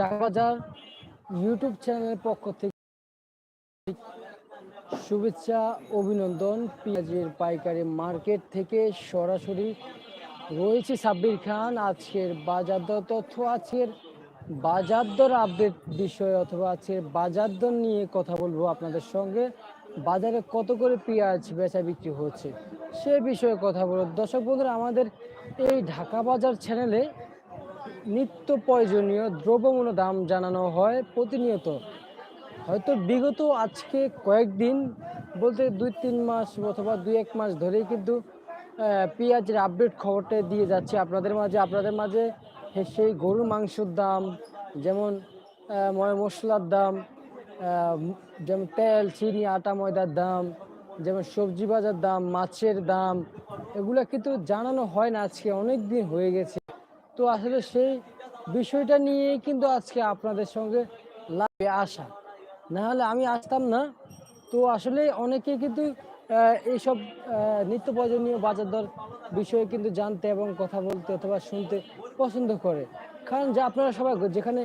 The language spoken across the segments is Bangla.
ঢাকা বাজার ইউটিউব চ্যানেলের পক্ষ থেকে শুভেচ্ছা, অভিনন্দন। পেঁয়াজের পাইকারি মার্কেট থেকে সরাসরি রয়েছে সাব্বির খান। আজকের বাজার দর তথ্য, আজকের বাজার দর আপডেট বিষয় অথবা আজকের বাজার দর নিয়ে কথা বলব আপনাদের সঙ্গে। বাজারে কত করে পেঁয়াজ বেচা বিক্রি হচ্ছে সে বিষয়ে কথা বলব। দর্শক বন্ধুরা, আমাদের এই ঢাকা বাজার চ্যানেলে নিত্য প্রয়োজনীয় দ্রব্যমূল্য দাম জানানো হয় প্রতিনিয়ত। হয়তো বিগত আজকে কয়েকদিন বলতে দুই তিন মাস অথবা দুই এক মাস ধরেই কিন্তু পেঁয়াজের আপডেট খবরটা দিয়ে যাচ্ছে আপনাদের মাঝে। আপনাদের মাঝে সেই গরুর মাংসের দাম, যেমন ময় মশলার দাম যেমন তেল, চিনি, আটা, ময়দার দাম, যেমন সবজি বাজার দাম, মাছের দাম, এগুলো কিন্তু জানানো হয় না। আজকে অনেক দিন হয়ে গেছে। তো আসলে সেই বিষয়টা নিয়েই কিন্তু আজকে আপনাদের সঙ্গে লাইভে আসা। না হলে আমি আসতাম না। তো আসলে অনেকে কিন্তু এইসব নিত্য প্রয়োজনীয় বাজার দর বিষয়ে কিন্তু জানতে এবং কথা বলতে অথবা শুনতে পছন্দ করে। কারণ যে আপনারা সবাই যেখানে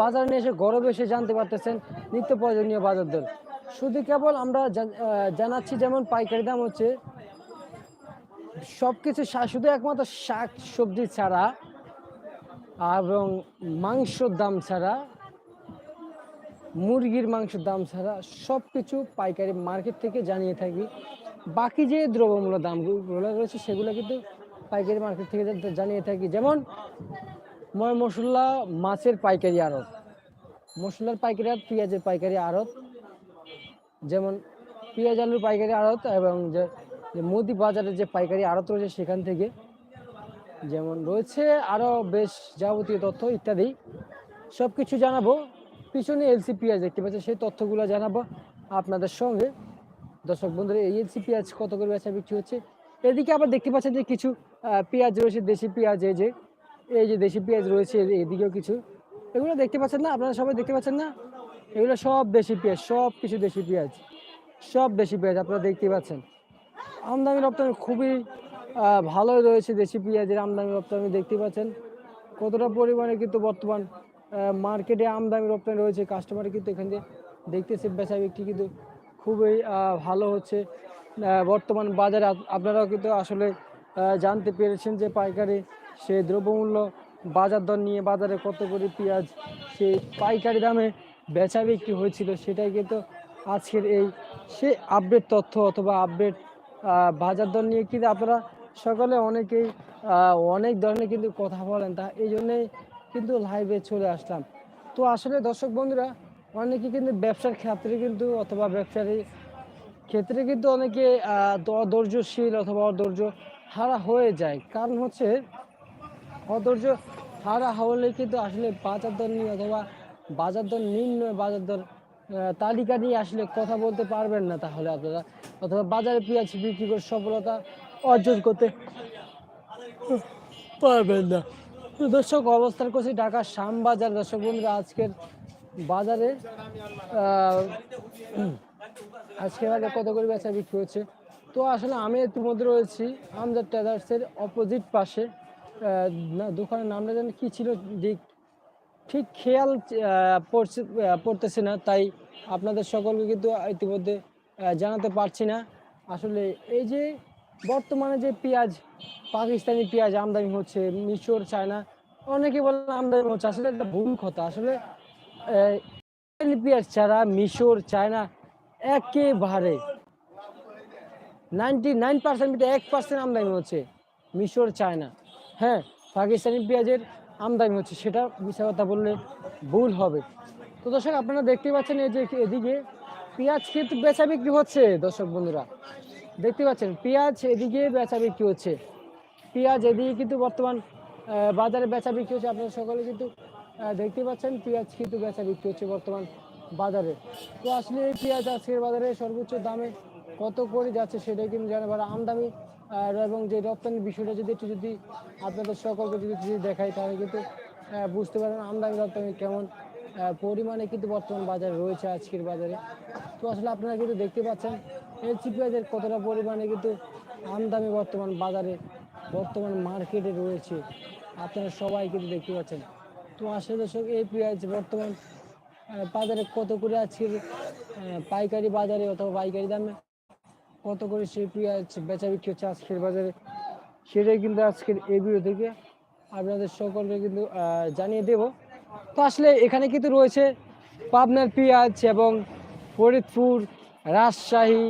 বাজার নিয়ে এসে গরবে এসে জানতে পারতেছেন নিত্য প্রয়োজনীয় বাজার দর। শুধু কেবল আমরা জানাচ্ছি যেমন পাইকারি দাম হচ্ছে সব কিছু শুধু একমাত্র শাক সবজি ছাড়া এবং মাংসর দাম ছাড়া, মুরগির মাংসের দাম ছাড়া সব কিছু পাইকারি মার্কেট থেকে জানিয়ে থাকি। বাকি যে দ্রব্যমূল্য দামগুলো রয়েছে, সেগুলো কিন্তু পাইকারি মার্কেট থেকে জানিয়ে থাকি। যেমন ময় মশলা, মাছের পাইকারি আড়ত। মশলার পাইকারি আড়ত, পেঁয়াজের পাইকারি আড়ত। যেমন পেঁয়াজ আলুর পাইকারি আড়ত এবং যে মুদি বাজারে যে পাইকারি আড়ত রয়েছে সেখান থেকে যেমন রয়েছে আরও বেশ যাবতীয় তথ্য ইত্যাদি। সব কিছু জানাব। পিছনে এলসি পেঁয়াজ দেখতে পাচ্ছেন, সেই তথ্যগুলো জানাব আপনাদের সঙ্গে। দর্শক বন্ধুরা, এই এলসি পেঁয়াজ কত করে বেচা বিক্রি হচ্ছে? এদিকে আবার দেখতে পাচ্ছেন যে কিছু পেঁয়াজ রয়েছে, দেশি পেঁয়াজ, এই যে এই যে দেশি পেঁয়াজ রয়েছে এদিকেও কিছু। এগুলো দেখতে পাচ্ছেন না? আপনারা সবাই দেখতে পাচ্ছেন না? এগুলো সব দেশি পেঁয়াজ, সব কিছু দেশি পেঁয়াজ, সব দেশি পেঁয়াজ আপনারা দেখতে পাচ্ছেন। আমদানি রপ্তানি খুবই ভালোই রয়েছে দেশি পেঁয়াজের আমদানি রপ্তানি, দেখতে পাচ্ছেন। কতটা পরিমাণে কিন্তু বর্তমান মার্কেটে আমদানি রপ্তানি রয়েছে কাস্টমার কিন্তু এখান থেকে দেখতেছে বেচা বিক্রি কিন্তু খুবই ভালো হচ্ছে। বর্তমান বাজারে আপনারাও কিন্তু আসলে জানতে পেরেছেন যে পাইকারি সেই দ্রব্যমূল্য, বাজার দর নিয়ে বাজারে কত করে পেঁয়াজ সেই পাইকারি দামে বেচা বিক্রি হয়েছিল সেটাই কিন্তু আজকের এই সে আপডেট তথ্য অথবা আপডেট বাজার দর নিয়ে কিন্তু আপনারা সকলে অনেকেই অনেক ধরনের কিন্তু কথা বলেন, তা এই জন্যেই কিন্তু লাইভে চলে আসলাম। তো আসলে দর্শক বন্ধুরা, অনেকে কিন্তু ব্যবসার ক্ষেত্রে কিন্তু অথবা ব্যবসার ক্ষেত্রে কিন্তু অনেকে অধৈর্যশীল অথবা অধৈর্য হারা হয়ে যায়। কারণ হচ্ছে অধৈর্য হারা হলে কিন্তু আসলে বাজার দর নিয়ে অথবা বাজার দর নির্ণয়, বাজার দর তালিকা নিয়ে আসলে কথা বলতে পারবেন না তাহলে আপনারা। অথবা বাজারে পেঁয়াজ বিক্রি করে সফলতা অর্জন করতে পারবেন না। দর্শক, অবস্থান করছি ঢাকা শ্যামবাজার। দর্শক বন্ধুরা, আজকের বাজারে আজকে বাজারে কত করে বেচা বিক্রি হচ্ছে? তো আসলে আমি ইতিমধ্যে রয়েছি আমজাদ ট্রেডার্সের অপোজিট পাশে। না, দোকানের নামটা যেন কী ছিল দিক ঠিক খেয়াল পড়ছে পড়তেছে না, তাই আপনাদের সকলকে কিন্তু ইতিমধ্যে জানাতে পারছি না। আসলে এই যে বর্তমানে যে পেঁয়াজ, পাকিস্তানি পেঁয়াজ আমদানি হচ্ছে, মিশর, চায়না, অনেকে বলে আমদানি হচ্ছে। আসলে একটা ভুল কথা। আসলে পেঁয়াজ ছাড়া মিশর, চায়না একেবারে নাইনটি নাইন পার্সেন্ট এক পার্সেন্ট আমদানি হচ্ছে মিশর, চায়না। হ্যাঁ পাকিস্তানি পেঁয়াজের আমদানি হচ্ছে, সেটা মিশা কথা বললে ভুল হবে। তো দর্শক, আপনারা দেখতে পাচ্ছেন এই যে এদিকে পেঁয়াজ কিন্তু বেচা বিক্রি হচ্ছে, দর্শক বন্ধুরা। দেখতে পাচ্ছেন, পেঁয়াজ এদিকে বেচা বিক্রি হচ্ছে। পেঁয়াজ এদিকে কিন্তু বর্তমান বাজারে বেচা বিক্রি হচ্ছে। আপনারা সকলে কিন্তু দেখতে পাচ্ছেন, পেঁয়াজ কিন্তু বেচা বিক্রি হচ্ছে বর্তমান বাজারে। তো আসলে এই পেঁয়াজ আজকের বাজারে সর্বোচ্চ দামে কত করে যাচ্ছে সেটাই কিন্তু জানাবার আমদানি এবং যে রপ্তানির বিষয়টা যদি একটু যদি আপনাদের সকলকে যদি দেখাই, তাহলে কিন্তু বুঝতে পারবেন আমদানি রপ্তানি কেমন পরিমাণে কিন্তু বর্তমান বাজারে রয়েছে আজকের বাজারে। তো আসলে আপনারা কিন্তু দেখতে পাচ্ছেন এলসি পেঁয়াজের কতটা পরিমাণে কিন্তু আমদামি বর্তমান বাজারে, বর্তমান মার্কেটে রয়েছে। আপনারা সবাই কিন্তু দেখতে পাচ্ছেন। তো আসলে দর্শক, এই পেঁয়াজ বর্তমান বাজারে কত করে আজকের পাইকারি বাজারে অথবা পাইকারি দামে কত করে সেই পেঁয়াজ বেচা বিক্রি হচ্ছে আজকের বাজারে? সেটাই কিন্তু আজকের এই ভিডিও থেকে আপনাদের সকলকে কিন্তু জানিয়ে দেব। তো আসলে এখানে কিন্তু রয়েছে পাবনার পেঁয়াজ এবং ফরিদপুর, রাজশাহী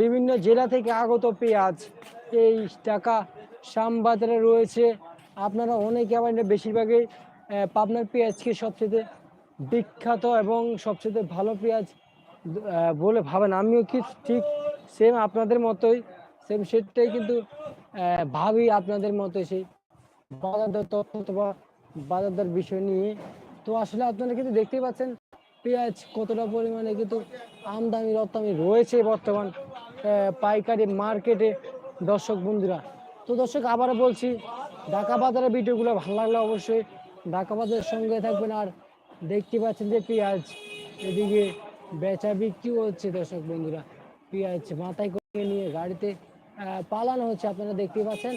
বিভিন্ন জেলা থেকে আগত পেঁয়াজ। এই টাকা শ্যামবাজারে রয়েছে। আপনারা অনেকে আবার বেশিরভাগই পাবনার পেঁয়াজকে সবচেয়ে বিখ্যাত এবং সবচেয়ে ভালো পেঁয়াজ বলে ভাবেন। আমিও কি ঠিক সেম আপনাদের মতোই সেম সেটাই কিন্তু ভাবি আপনাদের মতোই সেই বাজার তথ্য অথবা বাজার দর বিষয় নিয়ে। তো আসলে আপনারা কিন্তু দেখতেই পাচ্ছেন, পেঁয়াজ কতটা পরিমাণে কিন্তু আমদানি রপ্তানি রয়েছে বর্তমান পাইকারি মার্কেটে, দর্শক বন্ধুরা। তো দর্শক আবার বলছি, ঢাকা বাজারের ভিডিওগুলো ভালো লাগলে অবশ্যই ঢাকা বাজারের সঙ্গে থাকবেন আর দেখতে পাচ্ছেন যে পেঁয়াজ এদিকে বেচা বিক্রি হচ্ছে দর্শক বন্ধুরা। পেঁয়াজ মাথায় করে নিয়ে গাড়িতে পালানো হচ্ছে, আপনারা দেখতে পাচ্ছেন।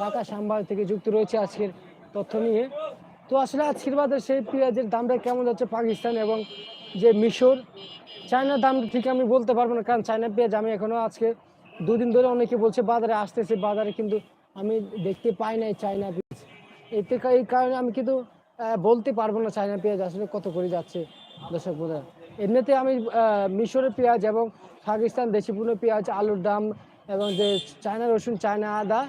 ঢাকা সাম্বার থেকে যুক্ত রয়েছে আজকের তথ্য নিয়ে। তো আসলে আজকের সেই পেঁয়াজের দামটা কেমন যাচ্ছে পাকিস্তান এবং যে মিশর? চায়নার দাম ঠিক আমি বলতে পারব না, কারণ চায়না পেঁয়াজ আমি এখনও আজকে দুদিন ধরে অনেকে বলছে বাজারে আসতেছে, বাজারে কিন্তু আমি দেখতে পাই নাই চায়না পেঁয়াজ। এতে এই কারণে আমি কিন্তু বলতে পারব না চায়না পেঁয়াজ আসলে কত করে যাচ্ছে, দর্শক বোধ এমনিতে আমি মিশরের পেঁয়াজ এবং পাকিস্তান দেশিপূর্ণ পেঁয়াজ, আলুর দাম এবং যে চায়না রসুন, চায়না আদা,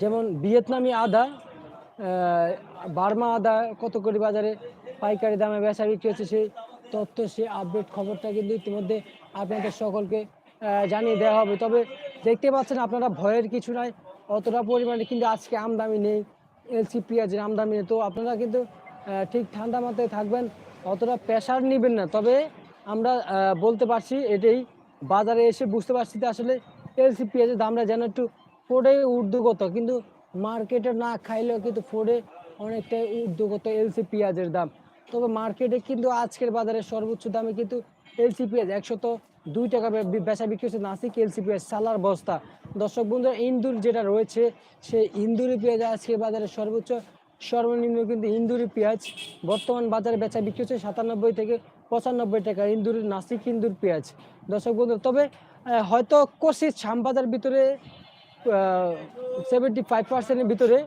যেমন ভিয়েতনামি আদা বার্মা আদা কত করে বাজারে পাইকারি দামে বেচা বিক্রি হচ্ছে সেই তথ্য, সেই আপডেট খবরটা কিন্তু ইতিমধ্যে আপনাদের সকলকে জানিয়ে দেওয়া হবে। তবে দেখতে পাচ্ছেন আপনারা ভয়ের কিছু নাই, অতটা পরিমাণে কিন্তু আজকে আমদামি নেই, এলসি পেঁয়াজের আমদানি নেই। তো আপনারা কিন্তু ঠিক ঠান্ডা মাথায় থাকবেন, অতটা প্রেশার নেবেন না। তবে আমরা বলতে পারছি এটাই, বাজারে এসে বুঝতে পারছি যে আসলে এলসি পেঁয়াজের দামটা যেন একটু ফোর্ডে ঊর্ধ্বগত। কিন্তু মার্কেটে না খাইলেও কিন্তু ফোরে অনেকটাই উদ্যোগত এলসি পেঁয়াজের দাম। তবে মার্কেটে কিন্তু আজকের বাজারে সর্বোচ্চ দামে কিন্তু এলসি পেঁয়াজ একশত দুই টাকা বেচা বিক্রি হচ্ছে নাসিক এলসি পেঁয়াজ সালার বস্তা। দর্শক বন্ধুরা, ইন্দুর যেটা রয়েছে, সেই ইন্দুরি পেঁয়াজ আজকে বাজারে সর্বোচ্চ সর্বনিম্ন কিন্তু ইন্দুরি পেঁয়াজ। বর্তমান বাজারে বেচা বিক্রি হচ্ছে সাতানব্বই থেকে পঁচানব্বই টাকা ইন্দুরি, নাসিক ইন্দুর পেঁয়াজ। দর্শক বন্ধু তবে হয়তো কোশিস শ্যামবাজার ভিতরে সেভেন্টি ফাইভ পার্সেন্টের ভিতরে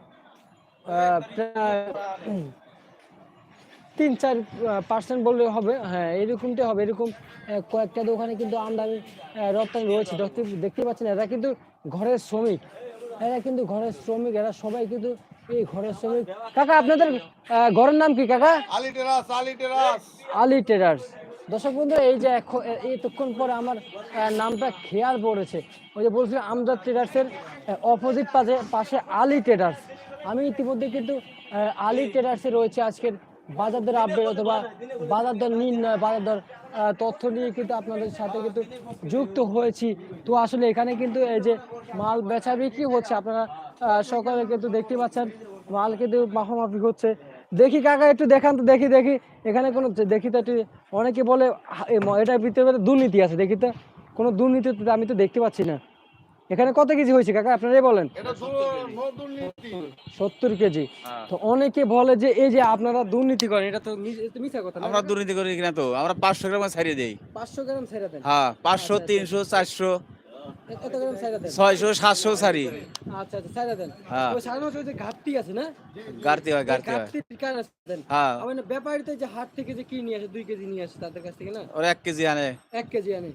তিন চার পার্সেন্ট বললে হবে। হ্যাঁ এরকমটাই হবে। এরকম কয়েকটা দোকানে কিন্তু আমদানি রপ্তানি রয়েছে। দেখতে পাচ্ছেন এরা কিন্তু ঘরের শ্রমিক। এরা কিন্তু ঘরের শ্রমিক। এরা সবাই কিন্তু এই ঘরের শ্রমিক। কাকা আপনাদের ঘরের নাম কি কাকা? আলি টেরাস আলি টেরাস আলী ট্রেডার্স দর্শক বন্ধু এই যে এতক্ষণ পরে আমার নামটা খেয়াল পড়েছে। ওই যে বলছিলাম আমজাদ ট্রেডার্সের অপোজিট পাশে পাশে আলী ট্রেডার্স আমি ইতিমধ্যে কিন্তু আলী ট্রেডার্সে রয়েছে আজকের বাজার দর আপডেট অথবা বাজার দর নির্ণয় বাজার দর তথ্য নিয়ে কিন্তু আপনাদের সাথে কিন্তু যুক্ত হয়েছি। তো আসলে এখানে কিন্তু এই যে মাল বেচা বিক্রি হচ্ছে, আপনারা সকালে কিন্তু দেখতে পাচ্ছেন, মাল কিন্তু মাফামাফি হচ্ছে। দেখি কাকা একটু দেখান তো দেখি দেখি। এখানে কোনো দেখি তো একটু অনেকে বলে এটার ভিতরে দুর্নীতি আছে দেখি তো। কোনো দুর্নীতি আমি তো দেখতে পাচ্ছি না। এখানে কত কেজি হয়েছে কাকা আপনারাই বলেন? সত্তর কেজি। তো অনেকে বলে যে এই যে আপনারা দুর্নীতি করেন এটা তো মিথ্যা কথা আমরা দুর্নীতি করি কিনা তো? আমরা পাঁচশো গ্রাম ছাড়িয়ে দিই। পাঁচশো গ্রাম ছেড়ে দেন। হ্যাঁ পাঁচশো তিনশো চারশো। ছয়শো সাতশো আচ্ছা আচ্ছা দেন। হ্যাঁ। ওই সাধারণত ওই যে ঘাটতি আছে না? গাড়তি হয় গাড়তি হয়। ঘাটতির কারণে দেন। হ্যাঁ। আবার ব্যাপারীতে যে হাট থেকে যে কি নিয়ে আসে দুই কেজি নিয়ে আসে তাদের কাছ থেকে না? ওরা এক কেজি আনে। এক কেজি আনে।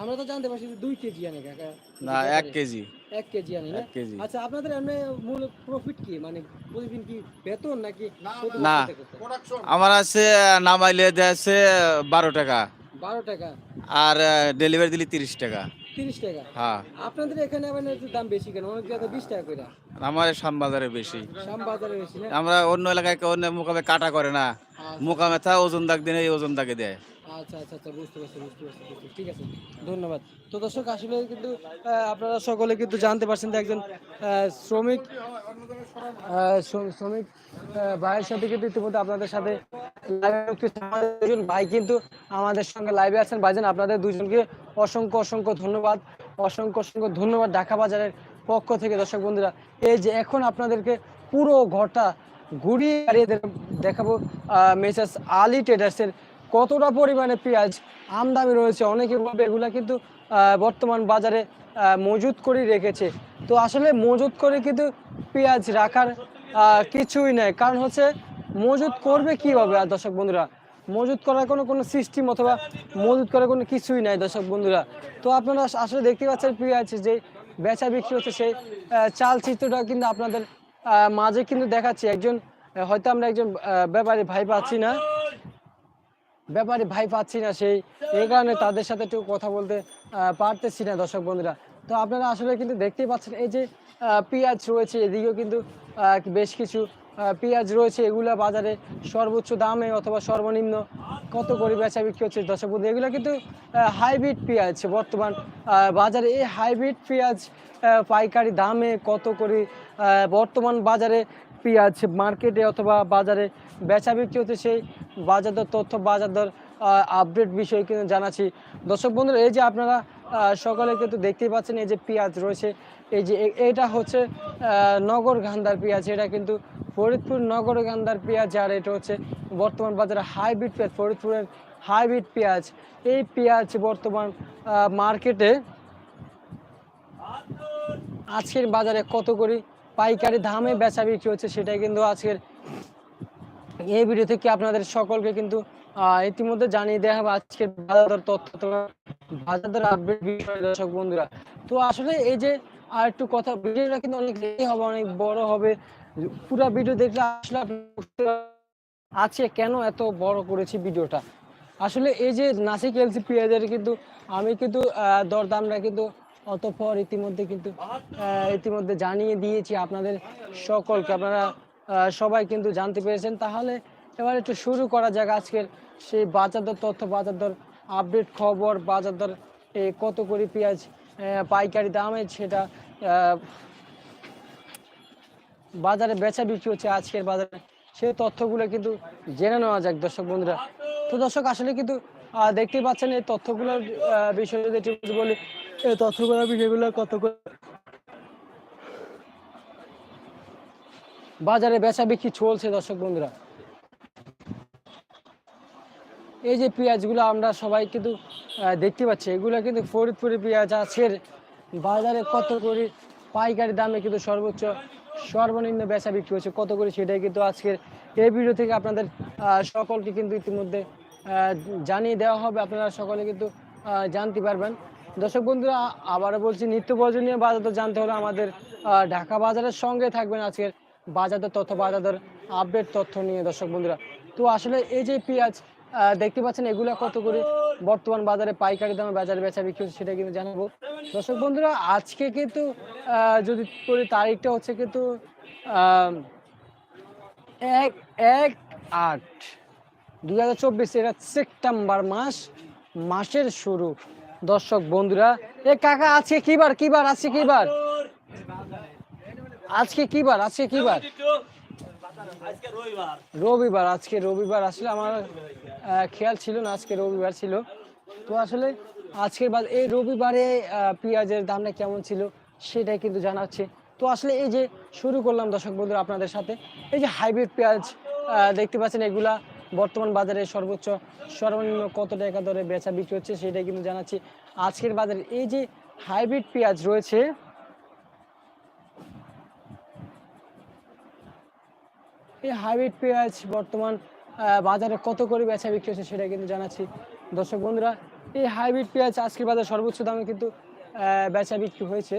আমরা তো জানতে পারছি দুই কেজি আনে কাকা। না এক কেজি এক কেজি আনে না? আচ্ছা আপনাদের এমনি মূল প্রফিট কি? মানে প্রতিদিন কি বেতন নাকি না। আমার আছে নামাইলে দেছে বারো টাকা। বারো টাকা। আর ডেলিভারি দিলি তিরিশ টাকা। তিরিশ টাকা। হ্যাঁ। আপনাদের এখানে আবার দাম বেশি কেন? অনেক জায়গায় বিশ টাকা করে আমাদের শ্যামবাজারে বেশি। শাম বাজারে বেশি না? আমরা অন্য এলাকায় অন্য মোকামে কাটা করে না। মোকামে থা ওজন দাগ দিনে এই ওজন দাগে দেয়। আচ্ছা আচ্ছা আচ্ছা বুঝতে পারছি বুঝতে পারছি ঠিক আছে, ধন্যবাদ। তো দর্শক আসলে কিন্তু আপনারা সকলে কিন্তু জানতে পারছেন যে একজন শ্রমিক শ্রমিক ভাইয়ের সাথে কিন্তু ইতিমধ্যে আপনাদের সাথে দুজন ভাই কিন্তু আমাদের সঙ্গে লাইভে আছেন। ভাইজান, আপনাদের দুজনকে অসংখ্য অসংখ্য ধন্যবাদ। অসংখ্য অসংখ্য ধন্যবাদ ঢাকা বাজারের পক্ষ থেকে। দর্শক বন্ধুরা, এই যে এখন আপনাদেরকে পুরো ঘরটা ঘুরিয়ে দেখাবো মেসাস আলী ট্রেডার্সের কতটা পরিমাণে পেঁয়াজ আমদামি রয়েছে? অনেকে বলবে এগুলা কিন্তু বর্তমান বাজারে মজুত করে রেখেছে। তো আসলে মজুত করে কিন্তু পেঁয়াজ রাখার কিছুই নেই। কারণ হচ্ছে মজুত করবে কীভাবে? আর দর্শক বন্ধুরা, মজুত করার কোনো কোনো সিস্টেম অথবা মজুত করার কোনো কিছুই নাই দর্শক বন্ধুরা। তো আপনারা আসলে দেখতে পাচ্ছেন পেঁয়াজ যে বেচা বিক্রি হচ্ছে, সেই চাল চিত্রটা কিন্তু আপনাদের মাঝে কিন্তু দেখাচ্ছি। একজন, হয়তো আমরা একজন ব্যাপারী ভাই পাচ্ছি না। ব্যাপারে ভাই পাচ্ছি না সেই, এই কারণে তাদের সাথে একটু কথা বলতে পারতেছি না দর্শক বন্ধুরা। তো আপনারা আসলে কিন্তু দেখতেই পাচ্ছেন, এই যে পেঁয়াজ রয়েছে, এদিকেও কিন্তু বেশ কিছু পেঁয়াজ রয়েছে, এগুলা বাজারে সর্বোচ্চ দামে অথবা সর্বনিম্ন কত করে বেচা বিক্রি হচ্ছে দর্শক বন্ধু? এগুলো কিন্তু হাইব্রিড পেঁয়াজ বর্তমান বাজারে। এই হাইব্রিড পেঁয়াজ পাইকারি দামে কত করে বর্তমান বাজারে পেঁয়াজ মার্কেটে অথবা বাজারে বেচা বিক্রি হচ্ছে সেই বাজার দর, তথ্য বাজার দর আপডেট বিষয়ে কিন্তু জানাচ্ছি। দর্শক বন্ধুরা, এই যে আপনারা সকলে কিন্তু দেখতেই পাচ্ছেন এই যে পেঁয়াজ রয়েছে, এই যে এটা হচ্ছে নগর গান্ধার পেঁয়াজ, এটা কিন্তু ফরিদপুর নগর গান্ধার পেঁয়াজ, আর এটা হচ্ছে বর্তমান বাজারে হাইব্রিড পেঁয়াজ, ফরিদপুরের হাইব্রিড পেঁয়াজ। এই পেঁয়াজ বর্তমান মার্কেটে আজকের বাজারে কত করে পাইকারি দামে বেচা বিক্রি হচ্ছে, সেটাই কিন্তু আজকের এই ভিডিও থেকে আপনাদের সকলকে কিন্তু ইতিমধ্যে জানিয়ে দেওয়া হবে আজকের বাজার তথ্য বাজার দর আপডেট বিষয় দর্শক বন্ধুরা। তো আসলে এই যে আর একটু কথা ভিডিওটা কিন্তু অনেক লেগে হবে, অনেক বড় হবে। পুরো ভিডিও দেখলে আসলে আজকে কেন এত বড় করেছি ভিডিওটা। আসলে এই যে নাসিক এলসি পেঁয়াজের কিন্তু, আমি কিন্তু দরদামটা কিন্তু অতঃপর ইতিমধ্যে কিন্তু ইতিমধ্যে জানিয়ে দিয়েছি আপনাদের সকলকে। আপনারা সবাই কিন্তু জানতে পেরেছেন। তাহলে এবার একটু শুরু করা যাক আজকের সেই বাজার দর তথ্য বাজার দর আপডেট খবর বাজার দর কত করে পেঁয়াজ পাইকারি দামে সেটা বাজারে বেচা বিক্রি হচ্ছে আজকের বাজারে। সেই তথ্যগুলো কিন্তু জেনে নেওয়া যাক দর্শক বন্ধুরা। তো দর্শক আসলে কিন্তু আহ, দেখতেই পাচ্ছেন এই তথ্যগুলোর বিষয়ে যদি বলি এই বিষয়গুলো কত বাজারে বেচা বিক্রি চলছে দর্শক বন্ধুরা। এই যে পেঁয়াজগুলো আমরা সবাই কিন্তু দেখতে পাচ্ছি, এগুলো কিন্তু ফরিদপুরে পেঁয়াজ আছে বাজারে কত করে পাইকারি দামে কিন্তু সর্বোচ্চ, সর্বনিম্ন বেচা বিক্রি হচ্ছে কত করে সেটাই কিন্তু আজকের এই ভিডিও থেকে আপনাদের সকলকে কিন্তু ইতিমধ্যে জানিয়ে দেওয়া হবে। আপনারা সকলে কিন্তু জানতে পারবেন। দর্শক বন্ধুরা, আবারও বলছি, নিত্য প্রয়োজনীয় বাজার দর জানতে হলে আমাদের ঢাকা বাজারের সঙ্গে থাকবেন আজকের বাজার তথ্য বাজার দর আপডেট তথ্য নিয়ে দর্শক বন্ধুরা। তো আসলে এই যে পেঁয়াজ দেখতে পাচ্ছেন এগুলো কত করে? বর্তমান বাজারে পাইকারি দামে বাজারে বেচা বিক্রি হচ্ছে সেটা কিন্তু জানাব। দর্শক বন্ধুরা, আজকে কিন্তু যদি করি তারিখটা হচ্ছে কিন্তু এক এক আট, দুই হাজার চব্বিশ, এটা সেপ্টেম্বর মাস, মাসের শুরু। দর্শক বন্ধুরা, এ কাকা, আজকে কি বার কি বার, আজকে কি বার? আজকে কি বার, আজকে কি বার? রবিবার, আজকে রবিবার আসলে আমার খেয়াল ছিল না, আজকে রবিবার ছিল। তো আসলে আজকের বাদ এই রবিবারে পেঁয়াজের দামটা কেমন ছিল সেটাই কিন্তু জানাচ্ছে। তো আসলে এই যে শুরু করলাম দর্শক বন্ধুরা আপনাদের সাথে, এই যে হাইব্রিড পেঁয়াজ দেখতে পাচ্ছেন এগুলা বর্তমান বাজারে সর্বোচ্চ সর্বনিম্ন কত টাকা দরে বেচা বিক্রি হচ্ছে সেটাই কিন্তু জানাচ্ছি। আজকের বাজারে এই যে হাইব্রিড পেঁয়াজ রয়েছে, এই হাইব্রিড পেঁয়াজ বর্তমান বাজারে কত করে বেচা বিক্রি হচ্ছে সেটা কিন্তু জানাচ্ছি। দর্শক বন্ধুরা, এই হাইব্রিড পেঁয়াজ আজকের বাজারে সর্বোচ্চ দামে কিন্তু বেচা বিক্রি হয়েছে।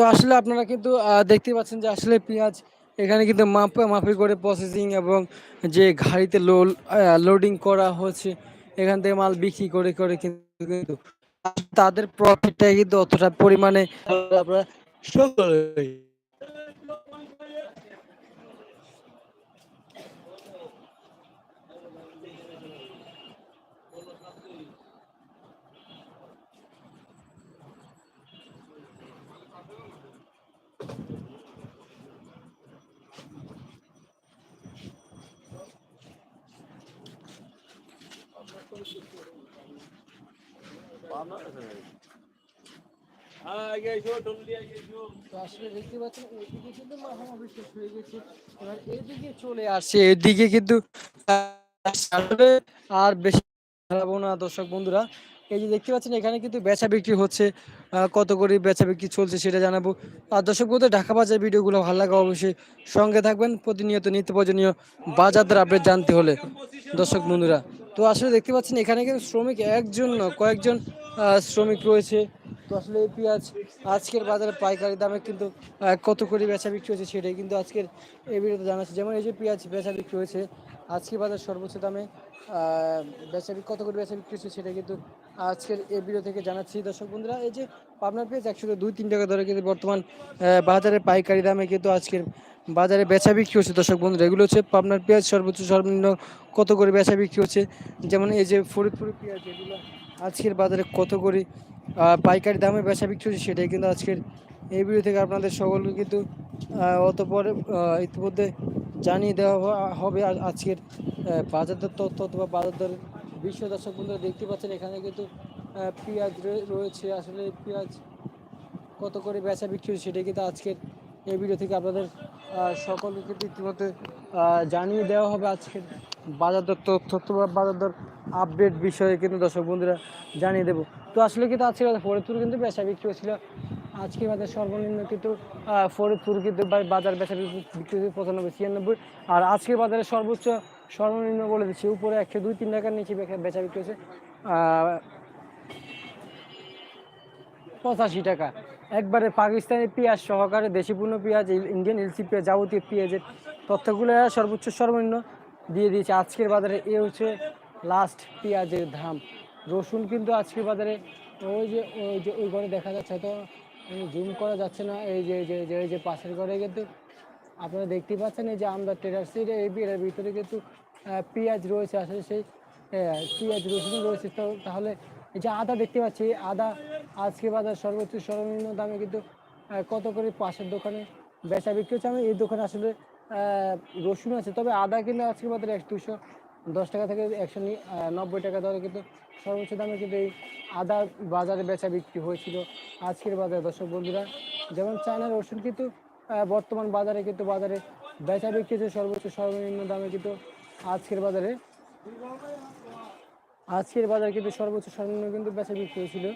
তো আসলে আপনারা কিন্তু দেখতে পাচ্ছেন যে আসলে পেঁয়াজ এখানে কিন্তু মাপে, মাপি করে প্রসেসিং এবং যে গাড়িতে লোডিং করা হচ্ছে, এখান থেকে মাল বিক্রি করে করে কিন্তু তাদের প্রফিটটা কিন্তু অতটা পরিমাণে আপনারা তো আসলে দেখতে পাচ্ছেন এদিকে কিন্তু মাহামারী শেষ হয়ে গেছে এবার এদিকে চলে আসছে এদিকে কিন্তু আহ, আসলে আর বেশি খারাপও না দর্শক বন্ধুরা এই যে দেখতে পাচ্ছেন এখানে কিন্তু বেচা বিক্রি হচ্ছে কত করে বেচা বিক্রি চলছে সেটা জানাব আর দর্শক বন্ধু ঢাকা বাজার ভিডিওগুলো ভালো লাগে অবশ্যই সঙ্গে থাকবেন প্রতিনিয়ত নিত্য প্রয়োজনীয় বাজার আপডেট জানতে হলে দর্শক বন্ধুরা তো আসলে দেখতে পাচ্ছেন এখানে কিন্তু শ্রমিক একজন না, কয়েকজন শ্রমিক রয়েছে। তো আসলে এই পেঁয়াজ আজকের বাজারে পাইকারি দামে কিন্তু কত করে বেচা বিক্রি হয়েছে সেটাই কিন্তু আজকের এই ভিডিওতে জানাচ্ছি। যেমন এই যে পেঁয়াজ বেচা বিক্রি হয়েছে আজকের বাজার সর্বোচ্চ দামে বেচা বিক্রি কত করে বেচা বিক্রি হচ্ছে সেটা কিন্তু আজকের এই ভিডিও থেকে জানাচ্ছি। দর্শক বন্ধুরা এই যে পাবনার পেঁয়াজ একশো দুই তিন টাকা ধরে কিন্তু বর্তমান বাজারে পাইকারি দামে কিন্তু আজকের বাজারে বেচা বিক্রি হচ্ছে, দর্শক বন্ধুরা। এগুলো হচ্ছে পাবনার পেঁয়াজ সর্বোচ্চ, সর্বনিম্ন কত করে বেচা বিক্রি হচ্ছে? যেমন এই যে ফরিদপুরের পেঁয়াজ, এগুলো আজকের বাজারে কত করে পাইকারি দামে বেচা বিক্রি হচ্ছে সেটাই কিন্তু আজকের এই ভিডিও থেকে আপনাদের সকলকে কিন্তু অতপর ইতিমধ্যে জানিয়ে দেওয়া হবে আজকের বাজার দর তথ্য অথবা বাজার দর বিশ্ব দর্শক বন্ধুরা, দেখতে পাচ্ছেন এখানে কিন্তু পেঁয়াজ রয়ে- রয়েছে। আসলে পেঁয়াজ কত করে বেচা বিক্রি হচ্ছে সেটা কিন্তু আজকের এই ভিডিও থেকে আপনাদের সকলকে ইতিমধ্যে জানিয়ে দেওয়া হবে আজকের বাজার দর তথ্য বাজার দর আপডেট বিষয়ে কিন্তু দর্শক বন্ধুরা জানিয়ে দেবো। তো আসলে কিন্তু আজকে ফরিদপুর কিন্তু বেচা বিক্রি হচ্ছিল আজকে বাজার সর্বনিম্ন কিন্তু ফরিদপুর কিন্তু বাজার বেচা বিক্রি হচ্ছে পঁচানব্বই ছিয়ানব্বই। আর আজকের বাজারে সর্বোচ্চ সর্বনিম্ন বলে দিচ্ছি উপরে একশো দুই তিন টাকার নিচে বেচা- বিক্রি আহ, পঁচাশি টাকা। একবারে পাকিস্তানি পেঁয়াজ সহকারে দেশি পূর্ণ পেঁয়াজ ইন্ডিয়ান এলসি পেঁয়াজ যাবতীয় পেঁয়াজের তথ্যগুলো সর্বোচ্চ সর্বনিম্ন দিয়ে দিয়েছে। আজকের বাজারে এ হচ্ছে লাস্ট পেঁয়াজের দাম। রসুন কিন্তু আজকের বাজারে ওই যে ওই যে, ওই ঘরে দেখা যাচ্ছে তো জুম করা যাচ্ছে না। এই যে এই যে যে- যে পাশের ঘরে কিন্তু আপনারা দেখতেই পাচ্ছেন, এই যে আমরা ট্রেডার্সের এই এর ভিতরে কিন্তু পেঁয়াজ রয়েছে। আসলে সেই পেঁয়াজ রসুন রয়েছে। তো তাহলে এই যে আদা দেখতে পাচ্ছি, আদা আজকে বাজার সর্বোচ্চ সর্বনিম্ন দামে কিন্তু কত করে পাশের দোকানে বেচা বিক্রি হচ্ছে? আমি এই দোকানে আসলে রসুন আছে, তবে আদা কিন্তু আজকে বাজারে এক দুশো দশ টাকা থেকে একশো নব্বই টাকা দরে কিন্তু সর্বোচ্চ দামে কিন্তু এই আদা বাজারে বেচা বিক্রি হয়েছিল আজকের বাজারে। দর্শক বন্ধুরা, যেমন চায়নার রসুন কিন্তু বর্তমান বাজারে কিন্তু বাজারে বেচা বিক্রি হচ্ছে সর্বোচ্চ সর্বনিম্ন দামে কিন্তু আজকের বাজারে। আজকের বাজার কিন্তু সর্বোচ্চ সর্বনিম্ন কিন্তু বেচা বিক্রি হয়েছিল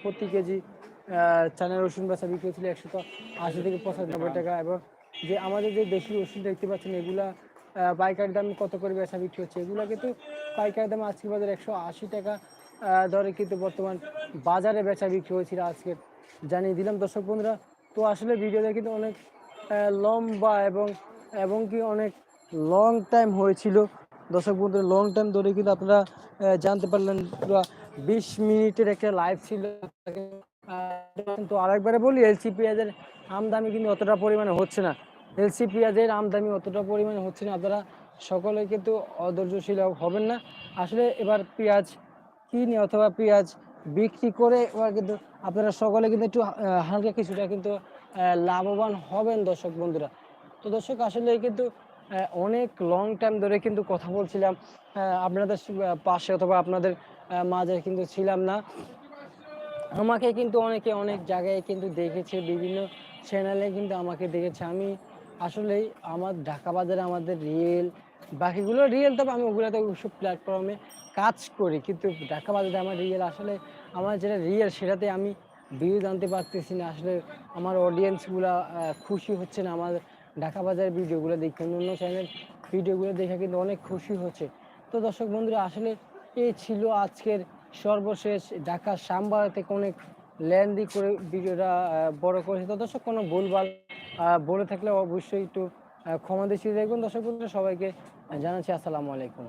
প্রতি কেজি চায়না রসুন বেচা বিক্রি হয়েছিল একশো আশি থেকে পঁচানব্বই টাকা এবং যে আমাদের যে দেশি রসুন দেখতে পাচ্ছেন, এগুলা পাইকারি দাম কত করে বেচা বিক্রি হচ্ছে? এগুলো কিন্তু পাইকারি দাম আজকের বাজারে একশো আশি টাকা দরে কিন্তু বর্তমান বাজারে বেচা বিক্রি হয়েছিল আজকে। জানিয়ে দিলাম দর্শক বন্ধুরা, তো আসলে ভিডিওটা কিন্তু অনেক লম্বা এবং এবং কি অনেক লং টাইম হয়েছিল। দর্শক বন্ধু লং টাইম ধরে কিন্তু আপনারা জানতে পারলেন পুরো বিশ মিনিটের একটা লাইভ ছিল। কিন্তু আরেকবারে বলি এলসি পেঁয়াজের আমদানি কিন্তু অতটা পরিমাণে হচ্ছে না। এলসি পেঁয়াজের আমদানি অতটা পরিমাণে হচ্ছে না। আপনারা সকলে কিন্তু অধৈর্যশীল হবেন না। আসলে এবার পেঁয়াজ কিনে অথবা পেঁয়াজ বিক্রি করে এবার কিন্তু আপনারা সকলে কিন্তু একটু হালকা কিছুটা কিন্তু লাভবান হবেন দর্শক বন্ধুরা। তো দর্শক আসলে কিন্তু অনেক লং টাইম ধরে কিন্তু কথা বলছিলাম। আপনাদের পাশে অথবা আপনাদের মাঝে কিন্তু ছিলাম না। আমাকে কিন্তু অনেকে অনেক জায়গায় কিন্তু দেখেছে, বিভিন্ন চ্যানেলে কিন্তু আমাকে দেখেছে। আমি আসলে আমার ঢাকা বাজারে আমাদের রিয়েল বাকিগুলো রিয়েল তবে আমি ওগুলোতে ওইসব প্ল্যাটফর্মে কাজ করি। কিন্তু ঢাকা বাজারে আমার রিয়েল আসলে আমার যেটা রিয়েল সেটাতে আমি ভিউ জানতে পারতেছি না। আসলে আমার অডিয়েন্সগুলো খুশি হচ্ছে না, আমার ঢাকা বাজারের ভিডিওগুলো দেখে অন্য অন্য চ্যানেল ভিডিওগুলো দেখে কিন্তু অনেক খুশি হচ্ছে। তো দর্শক বন্ধুরা আসলে এ ছিল আজকের সর্বশেষ ঢাকা থেকে অনেক লেন্দি করে ভিডিওটা বড় করেছে। তো দর্শক কোনো ভুলভাল বলে থাকলে অবশ্যই একটু ক্ষমা দৃষ্টিতে দেখবেন। দর্শক বন্ধুরা, সবাইকে জানাচ্ছি আসসালামু আলাইকুম।